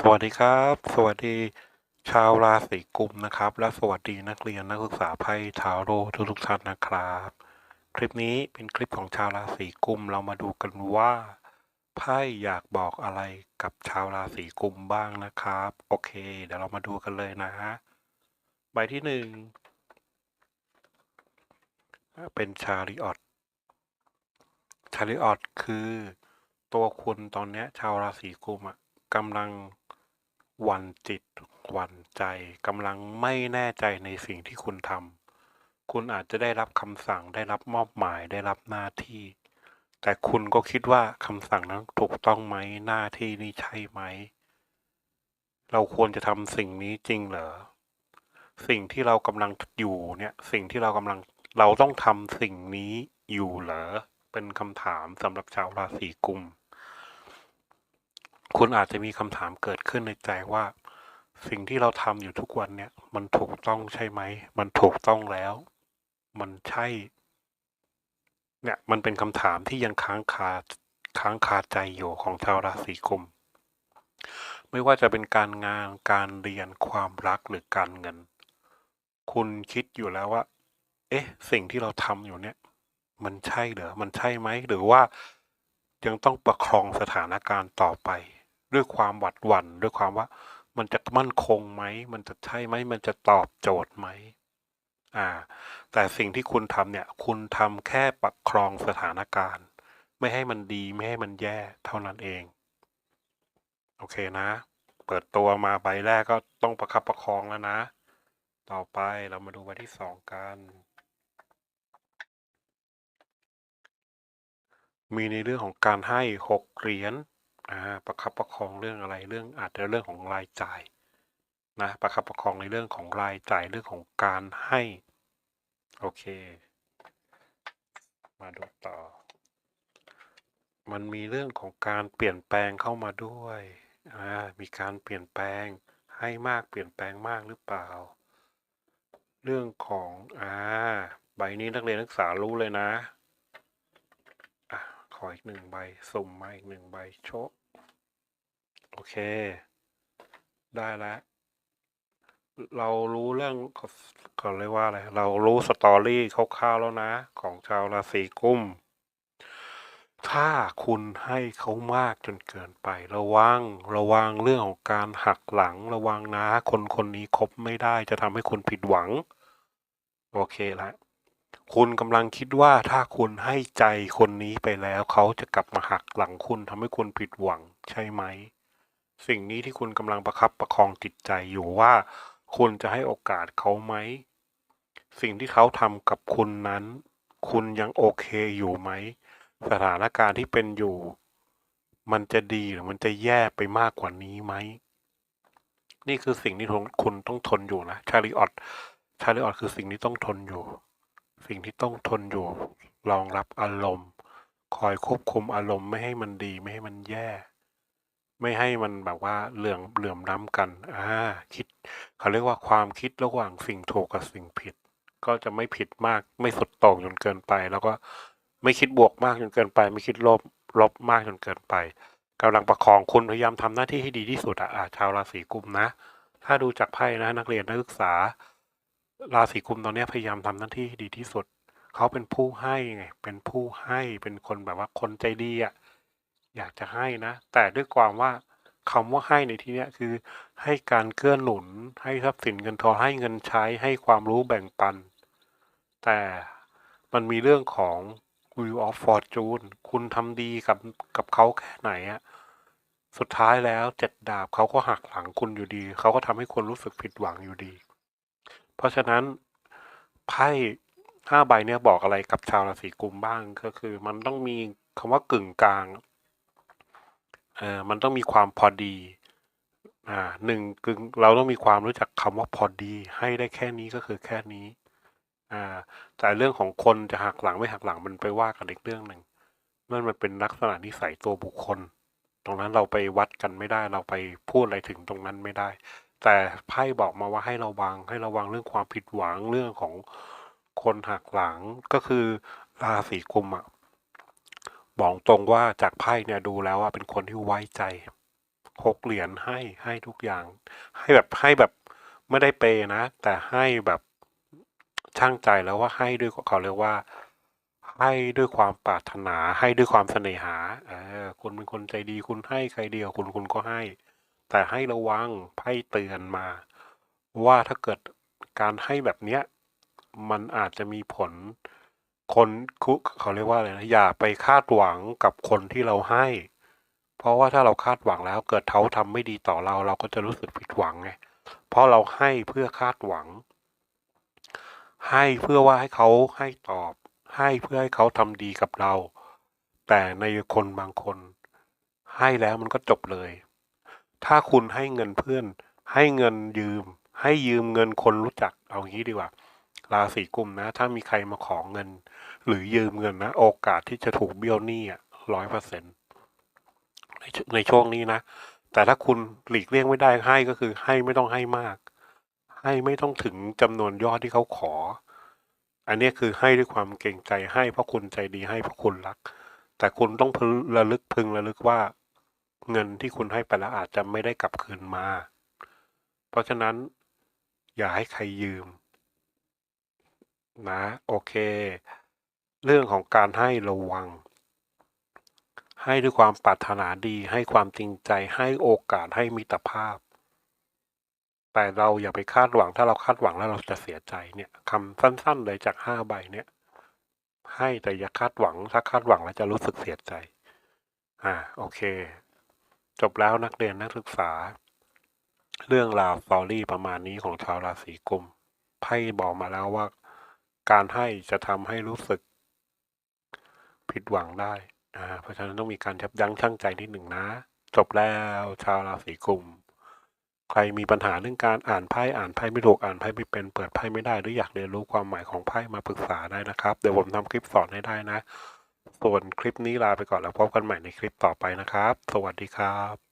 สวัสดีครับ สวัสดีชาวราศีกุมนะครับ และสวัสดีนักเรียนนักศึกษาไพ่ทาโร่ทุกทุกๆท่านนะครับ คลิปนี้เป็นคลิปของชาวราศีกุมเรามาดูกันว่าไพ่อยากบอกอะไรกับชาวราศีกุมบ้างนะครับ โอเค เดี๋ยวเรามาดูกันเลยนะฮะใบที่หนึ่งเป็นชาริออตชาริออตคือตัวคุณตอนนี้ชาวราศีกุมอะกำลัง วันจิต วันใจกำลังไม่แน่ใจในสิ่งที่คุณทำคุณอาจจะได้รับคำสั่งได้รับมอบหมายได้รับหน้าที่ แต่คุณก็คิดว่าคำสั่งนั้นถูกต้องไหมหน้าที่นี้ใช่ไหม เราควรจะทำสิ่งนี้จริงเหรอสิ่งที่เรากำลังอยู่เนี่ย สิ่งที่เรากำลังเราต้องทำสิ่งนี้อยู่เหรอเป็นคำถามสำหรับชาวราศีกุม คุณอาจจะมีคำถามเกิดขึ้นในใจว่า สิ่งที่เราทำอยู่ทุกวันเนี่ย มันถูกต้องใช่ไหม มันถูกต้องแล้ว มันใช่ เนี่ย มันเป็นคำถามที่ยังค้างคาค้างคาใจอยู่ของชาวราศีกุม ไม่ว่าจะเป็นการงานการเรียนความรักหรือการเงิน คุณคิดอยู่แล้วว่า เอ๊ะ สิ่งที่เราทำอยู่เนี่ย มันใช่เหรอมันใช่ไหมหรือว่ายังต้องประคองสถานการณ์ต่อไป ด้วยความหวัดหวั่นด้วยความว่า มันจะมั่นคงไหม มันจะใช่ไหม มันจะตอบโจทย์ไหมอ่า แต่สิ่งที่คุณทำเนี่ย คุณทำแค่ประคองสถานการณ์ ไม่ให้มันดีไม่ให้มันแย่เท่านั้นเอง โอเคนะ เปิดตัวมาใบแรกก็ต้องประคับประคองแล้วนะ ต่อไปเรามาดูใบที่สองกันมีในเรื่องของการให้หกเหรียญ ประคับประคองเรื่องอะไรเรื่องอาจจะเรื่องของรายจ่ายนะประคับประคองในเรื่องของรายจ่ายเรื่องของการให้ โอเค มาดูต่อ มันมีเรื่องของการเปลี่ยนแปลงเข้ามาด้วยอ่ามีการเปลี่ยนแปลงให้มากเปลี่ยนแปลงมากหรือเปล่า เรื่องของอ่าใบนี้นักเรียนนักศึกษารู้เลยนะ ออีกหนึ่งใบ สุ่มมาอีกหนึ่งใบโชะโอเค ได้แล้ว เรารู้เรื่องก่อนเลยว่าอะไร เรารู้สตอรี่คร่าวๆแล้วนะ ของชาวราศีกุม ถ้าคุณให้เขามากจนเกินไประวัง ระวังเรื่องของการหักหลัง ระวังนะ คนคนนี้คบไม่ได้จะทำให้คุณผิดหวัง โอเคละ คุณกำลังคิดว่าถ้าคุณให้ใจคนนี้ไปแล้ว เขาจะกลับมาหักหลังคุณทำให้คุณผิดหวังใช่ไหม สิ่งนี้ที่คุณกำลังประคับประคองจิตใจอยู่ว่า คุณจะให้โอกาสเขาไหม สิ่งที่เขาทำกับคุณนั้น คุณยังโอเคอยู่ไหม สถานการณ์ที่เป็นอยู่ มันจะดีหรือมันจะแย่ไปมากกว่านี้ไหม นี่คือสิ่งที่คุณต้องทนอยู่นะ ชาริออตชาริออตคือสิ่งที่ต้องทนอยู่ สิ่งที่ต้องทนอยู่ รองรับอารมณ์ คอยควบคุมอารมณ์ไม่ให้มันดีไม่ให้มันแย่ ไม่ให้มันแบบว่าเหลื่อมเหลื่อมล้ำกันอ่าคิดเขาเรียกว่าความคิดระหว่างสิ่งถูกกับสิ่งผิด ก็จะไม่ผิดมากไม่สุดโต่งจนเกินไป แล้วก็ไม่คิดบวกมากจนเกินไป ไม่คิดลบลบมากจนเกินไปกำลังประคองคุณพยายามทำหน้าที่ให้ดีที่สุดอะอะชาวราศีกุมนะ ถ้าดูจากไพ่นะนักเรียนนักศึกษา ราศีกุมตอนนี้พยายามทำหน้าที่ให้ดีที่สุด เขาเป็นผู้ให้ไง เป็นผู้ให้เป็นคนแบบว่าคนใจดีอะอยากจะให้นะ แต่ด้วยความว่าคำว่าให้ในที่นี้คือ ให้การเกื้อหนุน ให้ทรัพย์สินเงินทองให้เงินใช้ให้ความรู้แบ่งปัน แต่มันมีเรื่องของ Wheel of Fortune คุณทำดีกับกับเขาแค่ไหนอะสุดท้ายแล้วเจ็ดดาบเขาก็หักหลังคุณอยู่ดี เขาก็ทำให้คุณรู้สึกผิดหวังอยู่ดี เพราะฉะนั้นไพ่ห้าใบเนี่ยบอกอะไรกับชาวราศีกุมบ้างก็คือ มันต้องมีคำว่ากึ่งกลางเอ่อมันต้องมีความพอดี อ่าหนึ่งกึ่งเราต้องมีความรู้จักคำว่าพอดี ให้ได้แค่นี้ก็คือแค่นี้ อ่า แต่เรื่องของคนจะหักหลังไม่หักหลังมันไปว่ากันอีกเรื่องหนึ่งนั่นมันเป็นลักษณะนิสัยตัวบุคคล ตรงนั้นเราไปวัดกันไม่ได้ เราไปพูดอะไรถึงตรงนั้นไม่ได้ แต่ไพ่บอกมาว่าให้ระวังให้ระวังเรื่องความผิดหวังเรื่องของคนหักหลังก็คือราศีกุมอะบอกตรงว่าจากไพ่เนี่ยดูแล้วว่าเป็นคนที่ไว้ใจหกเหรียญให้ให้ทุกอย่าง ให้แบบให้แบบไม่ได้เปย์นะ แต่ให้แบบช่างใจแล้วว่าให้ด้วยเขาเรียกว่า ให้ด้วยความปรารถนาให้ด้วยความเสน่หาเออคุณเป็นคนใจดีคุณให้ใครเดียวคุณคุณก็ให้ แต่ให้ระวังไพ่เตือนมา ว่าถ้าเกิดการให้แบบเนี้ย มันอาจจะมีผล คนคุเขาเรียกว่าอะไรนะอย่าไปคาดหวังกับคนที่เราให้ เพราะว่าถ้าเราคาดหวังแล้วเกิดเขาทำไม่ดีต่อเรา เราก็จะรู้สึกผิดหวังไงเพราะเราให้เพื่อคาดหวัง ให้เพื่อว่าให้เขาให้ตอบ ให้เพื่อให้เขาทำดีกับเรา แต่ในคนบางคน ให้แล้วมันก็จบเลย ถ้าคุณให้เงินเพื่อน ให้เงินยืม ให้ยืมเงินคนรู้จักเอางี้ดีกว่า ราศีกุมนะ ถ้ามีใครมาขอเงิน หรือยืมเงินนะ โอกาสที่จะถูกเบี้ยวหนี้ร้อยเปอร์เซ็นในในช่วงนี้นะ แต่ถ้าคุณหลีกเลี่ยงไม่ได้ให้ก็คือ ให้ไม่ต้องให้มาก ให้ไม่ต้องถึงจำนวนยอดที่เขาขอ อันนี้คือให้ด้วยความเกรงใจให้เพราะคุณใจดีให้เพราะคุณรัก แต่คุณต้องพึงระลึกพึงระลึกว่า เงินที่คุณให้ไปแล้วอาจจะไม่ได้กลับคืนมา เพราะฉะนั้น อย่าให้ใครยืม นะ โอเค เรื่องของการให้ระวัง ให้ด้วยความปรารถนาดี ให้ความจริงใจ ให้โอกาสให้มิตรภาพ แต่เราอย่าไปคาดหวัง ถ้าเราคาดหวังแล้วเราจะเสียใจเนี่ยคำสั้นๆเลยจากห้าใบเนี่ย ให้แต่อย่าคาดหวัง ถ้าคาดหวังแล้วจะรู้สึกเสียใจ อ่า โอเค จบแล้วนักเรียนนักศึกษา เรื่องราวสตอรี่ประมาณนี้ของชาวราศีกุมไพ่บอกมาแล้วว่า การให้จะทำให้รู้สึก ผิดหวังได้อ่าเพราะฉะนั้นต้องมีการยับยั้งชั่งใจนิดหนึ่งนะ จบแล้วชาวราศีกุมใครมีปัญหาเรื่องการอ่านไพ่อ่านไพ่ไม่ถูกอ่านไพ่ไม่เป็นเปิดไพ่ไม่ได้หรืออยากเรียนรู้ความหมายของไพ่มาปรึกษาได้นะครับ เดี๋ยวผมทำคลิปสอนให้ได้นะ ส่วนคลิปนี้ลาไปก่อนแล้วพบกันใหม่ในคลิปต่อไปนะครับ สวัสดีครับ